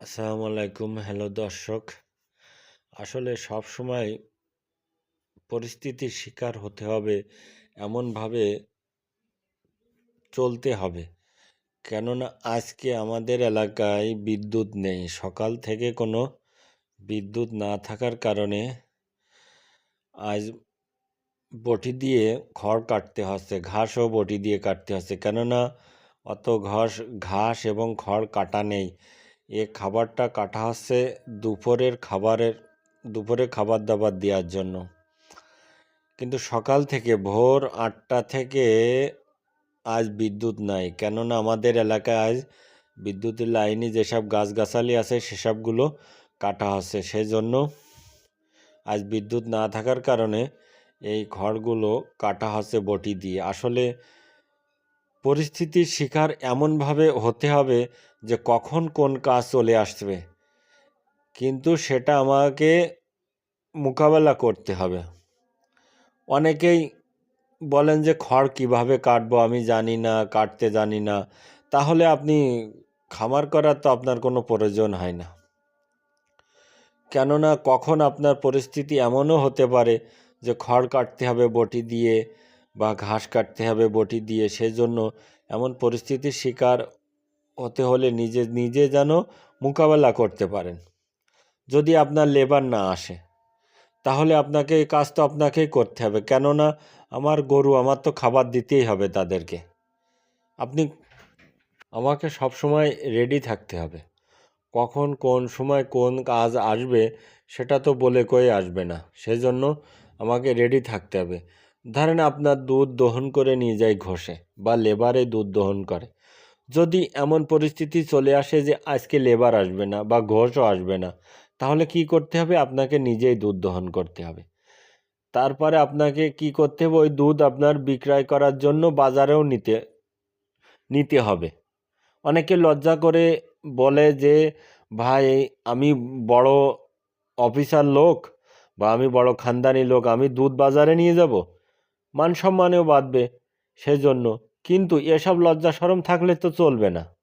আসসালামু আলাইকুম। হ্যালো দর্শক, আসলে সব সময় পরিস্থিতির শিকার হতে হবে, এমনভাবে চলতে হবে। কেননা আজকে আমাদের এলাকায় বিদ্যুৎ নেই। সকাল থেকে কোনো বিদ্যুৎ না থাকার কারণে আজ বটি দিয়ে খড় কাটতে হচ্ছে, ঘাসও বটি দিয়ে কাটতে হচ্ছে। কেননা অত ঘাস ঘাস এবং খড় কাটা নেই। এ খাবারটা কাটা হচ্ছে দুপুরের খাবারের দুপুরে খাবার দাবার দেওয়ার জন্য। কিন্তু সকাল থেকে ভোর আটটা থেকে আজ বিদ্যুৎ নাই। কেননা আমাদের এলাকায় আজ বিদ্যুতের লাইনে যেসব গাছগাছালি আছে, সেসবগুলো কাটা হচ্ছে। সেই জন্য আজ বিদ্যুৎ না থাকার কারণে এই খড়গুলো কাটা হচ্ছে বটি দিয়ে। আসলে পরিস্থিতির শিকার এমনভাবে হতে হবে যে কখন কোন কাজ চলে আসবে। কিন্তু সেটা আমাকে মোকাবেলা করতে হবে। অনেকেই বলেন যে খড় কীভাবে কাটবো আমি জানি না, কাটতে জানি না। তাহলে আপনি খামার করার তো আপনার কোনো প্রয়োজন হয় না। কেননা কখন আপনার পরিস্থিতি এমনও হতে পারে যে খড় কাটতে হবে বটি দিয়ে বা ঘাস কাটতে হবে বটি দিয়ে, সেজন্য এমন পরিস্থিতির শিকার হতে হলে নিজে নিজে যেন মোকাবেলা করতে পারেন। যদি আপনার লেবার না আসে, তাহলে আপনাকে এই কাজ তো আপনাকেই করতে হবে। কেননা আমার গরু, আমার তো খাবার দিতেই হবে তাদেরকে। আপনি, আমাকে সব সময় রেডি থাকতে হবে। কখন, কোন সময়, কোন কাজ আসবে, সেটা তো বলে কয়ে আসবে না। সেজন্য আমাকে রেডি থাকতে হবে। ধরেন আপনার দুধ দহন করে নিয়ে যায় ঘষে বা লেবারে দুধ দহন করে। যদি এমন পরিস্থিতি চলে আসে যে আজকে লেবার আসবে না বা ঘোষও আসবে না, তাহলে কি করতে হবে? আপনাকে নিজেই দুধ দহন করতে হবে। তারপরে আপনাকে কি করতে হবে? ওই দুধ আপনার বিক্রয় করার জন্য বাজারেও নিতে নিতে হবে। অনেকে লজ্জা করে বলে যে, ভাই, আমি বড় অফিসার লোক বা আমি বড় খানদানি লোক, আমি দুধ বাজারে নিয়ে যাব? মান সম্মানেও বাঁধবে সেজন্য। কিন্তু এসব লজ্জা সরম থাকলে তো চলবে না।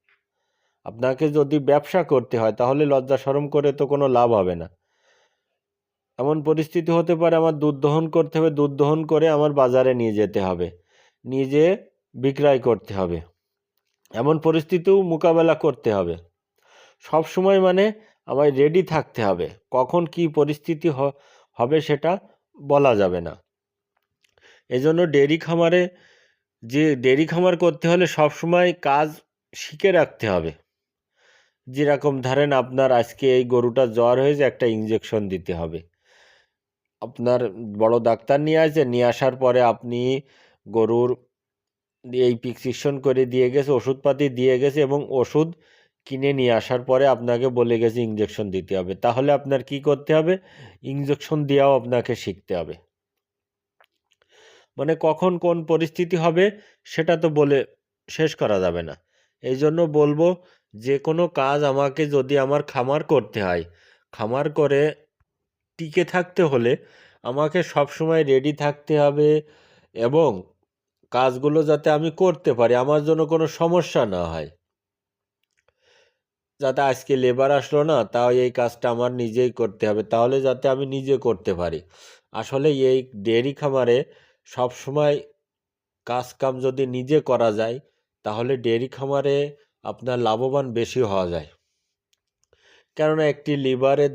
আপনাকে যদি ব্যবসা করতে হয়, তাহলে লজ্জা সরম করে তো কোনো লাভ হবে না। এমন পরিস্থিতি হতে পারে, আমার দুধ দহন করতে হবে, দুধ দহন করে আমার বাজারে নিয়ে যেতে হবে। নিজে বিক্রয় করতে হবে। এমন পরিস্থিতিও মোকাবেলা করতে হবে। সব সময় মানে আমায় রেডি থাকতে হবে। কখন কি পরিস্থিতি হবে সেটা বলা যাবে না। এজন্য ডেরি খামারে যে ডেরি খামার করতে হলে সব সময় কাজ শিখে রাখতে হবে। যেরকম ধরেন আপনার আজকে এই গরুটা জ্বর হয়েছে, একটা ইঞ্জেকশন দিতে হবে। আপনার বড় ডাক্তার নিয়ে আসে নিয়ে আসার পরে আপনি গরুর এই প্রিসক্রিপশন করে দিয়ে গেছে, ওষুধপাতি দিয়ে গেছে এবং ওষুধ কিনে নিয়ে আসার পরে আপনাকে বলে গেছে ইঞ্জেকশন দিতে হবে। তাহলে আপনার কি করতে হবে? ইঞ্জেকশন দেওয়াও আপনাকে শিখতে হবে। মানে কখন কোন পরিস্থিতি হবে সেটা তো বলে শেষ করা যাবে না। এই জন্য বলব যে কোনো কাজ আমাকে যদি আমার খামার করতে হয়, খামার করে টিকে থাকতে হলে আমাকে সব সময় রেডি থাকতে হবে এবং কাজগুলো যাতে আমি করতে পারি, আমার জন্য কোনো সমস্যা না হয়। যাতে আজকে লেবার আসলো না, তাও এই কাজটা আমার নিজেই করতে হবে, তাহলে যাতে আমি নিজে করতে পারি। আসলে এই ডেয়ারি খামারে সব সময় কাজ কাম যদি নিজে করা যায়, তাহলে ডেয়ারি খামারে আপনার লাভবান বেশি হওয়া যায়। কেননা একটি লিভারে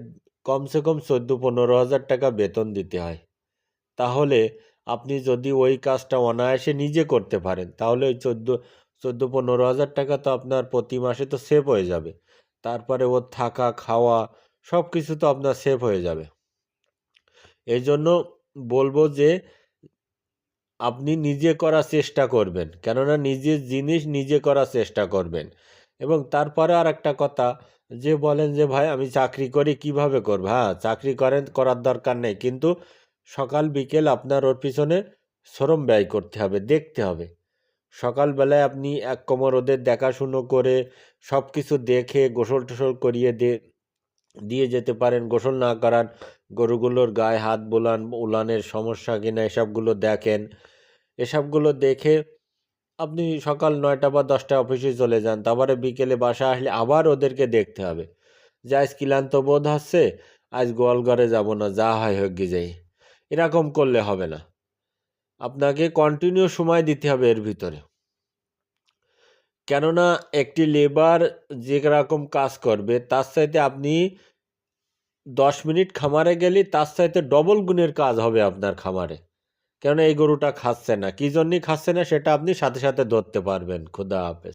কমসে কম চোদ্দ পনেরো হাজার টাকা বেতন দিতে হয়। তাহলে আপনি যদি ওই কাজটা অনায়াসে নিজে করতে পারেন, তাহলে ওই চোদ্দ চোদ্দ পনেরো হাজার টাকা তো আপনার প্রতি মাসে তো সেভ হয়ে যাবে। তারপরে ওর থাকা, খাওয়া সব কিছু তো আপনার সেভ হয়ে যাবে। এই জন্য বলব যে আপনি নিজে করার চেষ্টা করবেন, কেননা নিজের জিনিস নিজে করার চেষ্টা করবেন। এবং তারপরে আর একটা কথা, যে বলেন যে, ভাই, আমি চাকরি করি, কীভাবে করব? হ্যাঁ চাকরি করেন, করার দরকার নেই, কিন্তু সকাল, বিকেল আপনার ওর পিছনে শ্রম ব্যয় করতে হবে, দেখতে হবে। সকালবেলায় আপনি এক কোমর ওদের দেখাশুনো করে সব কিছু দেখে গোসল টোসল করিয়ে দে, দিয়ে যেতে পারেন, গোসল না করান, গরুগুলোর গায়ে হাত বোলান, উলানের সমস্যা কিনা, এসবগুলো দেখেন। এসবগুলো দেখে আপনি সকাল নয়টা বা দশটা অফিসে চলে যান। তারপরে বিকেলে বাসা আসলে আবার ওদেরকে দেখতে হবে। যে আজ ক্লান্ত বোধ হচ্ছে, আজ গোয়ালঘরে যাব না, যা হয় হোক যাই এরকম করলে হবে না। আপনাকে কন্টিনিউ সময় দিতে হবে এর ভিতরে। কেননা একটি লেবার যে রকম কাজ করবে, তার চাইতে আপনি দশ মিনিট খামারে গেলে তার চাইতে ডবল গুণের কাজ হবে আপনার খামারে। কেননা এই গরুটা খাচ্ছে না। কী জন্যই খাচ্ছে না সেটা আপনি সাথে সাথে ধরতে পারবেন। খুদা হাফেজ।